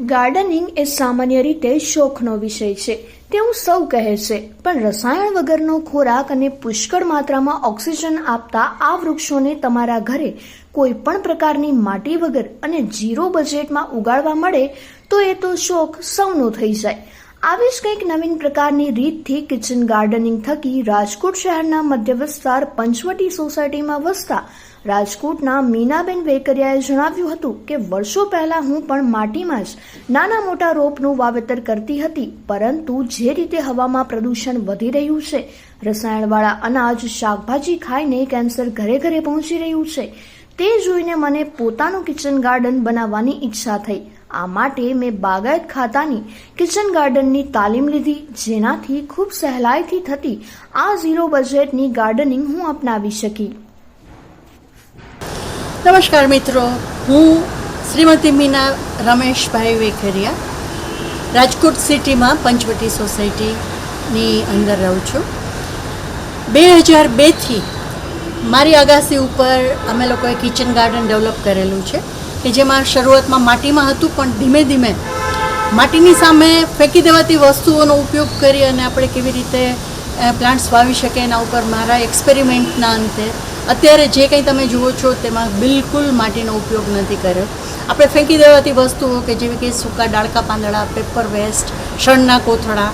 Gardening એ સામાન્ય રીતે શોખનો વિષય છે. તેવું સૌ કહે છે, પણ રસાયણ વગરનો ખોરાક અને પુષ્કળ માત્રામાં ઓક્સિજન આપતા આ વૃક્ષોને તમારા ઘરે કોઈ પણ પ્રકારની માટી વગર અને ઝીરો બજેટમાં ઉગાડવા મળે તો એ તો શોખ સૌનો થઈ જાય. આવી જ કંઈક નવીન પ્રકારની રીતથી કિચન ગાર્ડનિંગ થકી રાજકોટ શહેરના મધ્ય વિસ્તાર પંચવટી સોસાયટીમાં વસતા રાજકોટના મીનાબેન વેકરિયાએ જણાવ્યું હતું કે વર્ષો પહેલા હું પણ માટીમાં જ નાના મોટા રોપનું વાવેતર કરતી હતી, પરંતુ જે રીતે હવામાં પ્રદૂષણ વધી રહ્યું છે, રસાયણવાળા અનાજ, શાકભાજી ખાઈને કેન્સર ઘરે ઘરે પહોંચી રહ્યું છે તે જોઈને મને પોતાનું કિચન ગાર્ડન બનાવવાની ઈચ્છા થઈ. આ માટે મેં બાગાયત ખાતાની કિચન ગાર્ડનની તાલીમ લીધી, જેનાથી ખૂબ સહેલાઈથી થતી આ ઝીરો બજેટની ગાર્ડનિંગ હું અપનાવી શકી. નમસ્કાર મિત્રો, હું શ્રીમતી મીના રમેશભાઈ વેખરિયા. રાજકોટ સિટીમાં પંચવટી સોસાયટીની અંદર રહું છું. બે હજાર બેથી મારી અગાસી ઉપર અમે લોકોએ કિચન ગાર્ડન ડેવલપ કરેલું છે, કે જેમાં શરૂઆતમાં માટીમાં હતું, પણ ધીમે ધીમે માટીની સામે ફેંકી દેવાતી વસ્તુઓનો ઉપયોગ કરી અને આપણે કેવી રીતે પ્લાન્ટ્સ વાવી શકીએ એના ઉપર મારા એક્સપેરિમેન્ટના અંતે અત્યારે જે કંઈ તમે જુઓ છો તેમાં બિલકુલ માટીનો ઉપયોગ નથી કર્યો. આપણે ફેંકી દેવાતી વસ્તુઓ કે જેવી કે સૂકા ડાળકા પાંદડા પેપર વેસ્ટ શણના કોથળા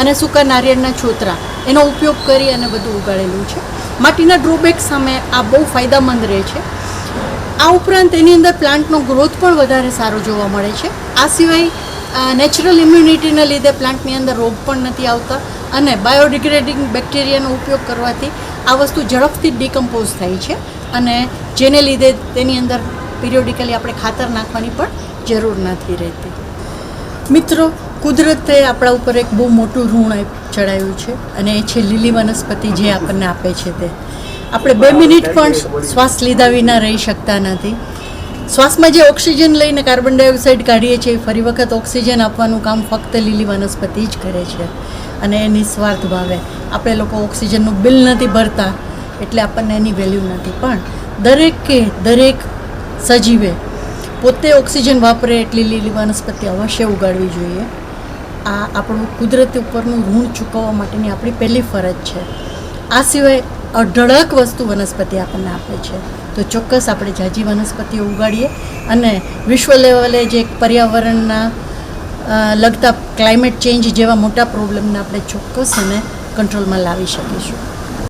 અને સૂકા નારિયેળના છોતરા, એનો ઉપયોગ કરી અને બધું ઉગાડેલું છે. માટીના ડ્રોબેક સામે આ બહુ ફાયદામંદ રહે છે. આ ઉપરાંત એની અંદર પ્લાન્ટનો ગ્રોથ પણ વધારે સારો જોવા મળે છે. આ સિવાય નેચરલ ઇમ્યુનિટીને લીધે પ્લાન્ટની અંદર રોગ પણ નથી આવતા અને બાયોડિગ્રેડિંગ બેક્ટેરિયાનો ઉપયોગ કરવાથી આ વસ્તુ ઝડપથી ડિકમ્પોઝ થાય છે અને જેને લીધે તેની અંદર પિરિયોડિકલી આપણે ખાતર નાખવાની પણ જરૂર નથી રહેતી. મિત્રો કુદરતે આપણા ઉપર એક બહુ મોટું ઋણ ચડાયું છે અને એ છે લીલી વનસ્પતિ જે આપણને આપે છે તે. આપણે બે મિનિટ પણ શ્વાસ લીધા વિના રહી શકતા નથી. શ્વાસમાં જે ઓક્સિજન લઈને કાર્બન ડાયોક્સાઇડ કાઢીએ છીએ ફરી વખત ઓક્સિજન આપવાનું કામ ફક્ત લીલી વનસ્પતિ જ કરે છે અને એ નિસ્વાર્થ ભાવે. આપણે લોકો ઓક્સિજનનું બિલ નથી ભરતા, એટલે આપણને એની વેલ્યુ નથી. પણ દરેકે, દરેક સજીવે પોતે ઓક્સિજન વાપરે એટલી લીલી વનસ્પતિ અવશ્ય ઉગાડવી જોઈએ. આ આપણું કુદરતી ઉપરનું ઋણ ચૂકવવા માટેની આપણી પહેલી ફરજ છે. આ સિવાય અઢળક વસ્તુ વનસ્પતિ આપણને આપે છે. તો ચોક્કસ આપણે જાજી વનસ્પતિઓ ઉગાડીએ અને વિશ્વ લેવલે જે પર્યાવરણના લગતા ક્લાઇમેટ ચેન્જ જેવા મોટા પ્રોબ્લેમને આપણે ચોક્કસ અને કંટ્રોલમાં લાવી શકીશું.